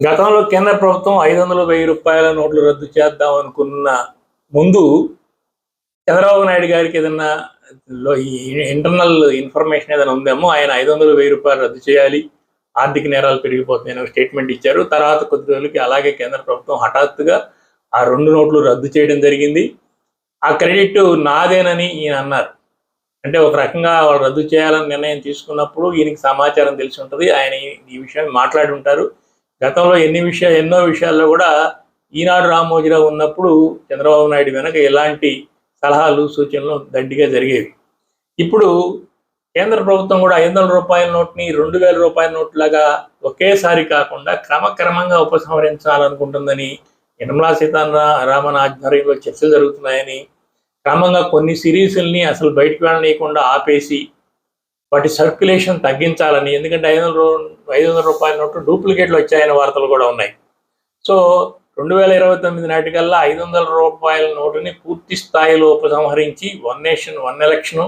గతంలో కేంద్ర ప్రభుత్వం ఐదు వందల వెయ్యి రూపాయల నోట్లు రద్దు చేద్దాం అనుకున్న ముందు చంద్రబాబు నాయుడు గారికి ఏదన్నా ఇంటర్నల్ ఇన్ఫర్మేషన్ ఏదైనా ఉందేమో ఆయన ఐదు వందల వెయ్యి రూపాయలు రద్దు చేయాలి ఆర్థిక నేరాలు పెరిగిపోతున్నాయని ఒక స్టేట్మెంట్ ఇచ్చారు. తర్వాత కొద్ది రోజులకి అలాగే కేంద్ర ప్రభుత్వం హఠాత్తుగా ఆ రెండు నోట్లు రద్దు చేయడం జరిగింది. ఆ క్రెడిట్ నాదేనని ఈయన అన్నారు. అంటే ఒక రకంగా వాళ్ళు రద్దు చేయాలని నిర్ణయం తీసుకున్నప్పుడు ఈయనకి సమాచారం తెలిసి ఉంటుంది. ఆయన ఈ విషయాన్ని మాట్లాడి ఉంటారు. గతంలో ఎన్ని విషయాలు ఎన్నో విషయాల్లో కూడా ఈనాడు రామోజీరావు ఉన్నప్పుడు చంద్రబాబు నాయుడు వెనక ఎలాంటి సలహాలు సూచనలు దండిగా జరిగేవి. ఇప్పుడు కేంద్ర ప్రభుత్వం కూడా ఐదు వందల రూపాయల నోట్ని రెండు వేల రూపాయల నోట్లాగా ఒకేసారి కాకుండా క్రమక్రమంగా ఉపసంహరించాలనుకుంటుందని నిర్మలా సీతారా రామన్ ఆధ్వర్యంలో చర్చలు జరుగుతున్నాయని క్రమంగా కొన్ని సిరీస్ని అసలు బయటకు వెళ్ళనీయకుండా ఆపేసి వాటి సర్క్యులేషన్ తగ్గించాలని. ఎందుకంటే ఐదు వందల ఐదు వందల రూపాయల నోట్లు డూప్లికేట్లు వచ్చాయనే వార్తలు కూడా ఉన్నాయి. సో రెండు వేల ఇరవై తొమ్మిది నాటికల్లా ఐదు వందల రూపాయల నోటుని పూర్తి స్థాయిలో ఉపసంహరించి వన్ నేషన్ వన్ ఎలక్షను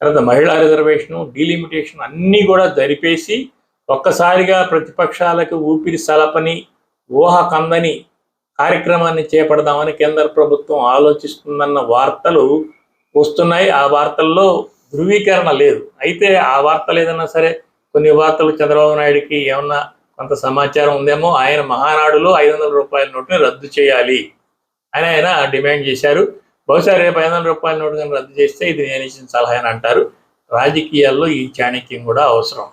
తర్వాత మహిళా రిజర్వేషను డీలిమిటేషన్ అన్నీ కూడా జరిపేసి ఒక్కసారిగా ప్రతిపక్షాలకు ఊపిరి సలపని ఊహ కందని కార్యక్రమాన్ని చేపడదామని కేంద్ర ప్రభుత్వం ఆలోచిస్తుందన్న వార్తలు వస్తున్నాయి. ఆ వార్తల్లో ధృవీకరణ లేదు. అయితే ఆ వార్తలు ఏదన్నా సరే కొన్ని వార్తలు చంద్రబాబు నాయుడికి ఏమన్నా కొంత సమాచారం ఉందేమో ఆయన మహానాడులో ఐదు వందల రూపాయల నోటుని రద్దు చేయాలి అని ఆయన డిమాండ్ చేశారు. బహుశా రేపు ఐదు వందల రూపాయల నోటు కానీ రద్దు చేస్తే ఇది నేను ఇచ్చిన సలహా అని అంటారు. రాజకీయాల్లో ఈ చాణక్యం కూడా అవసరం.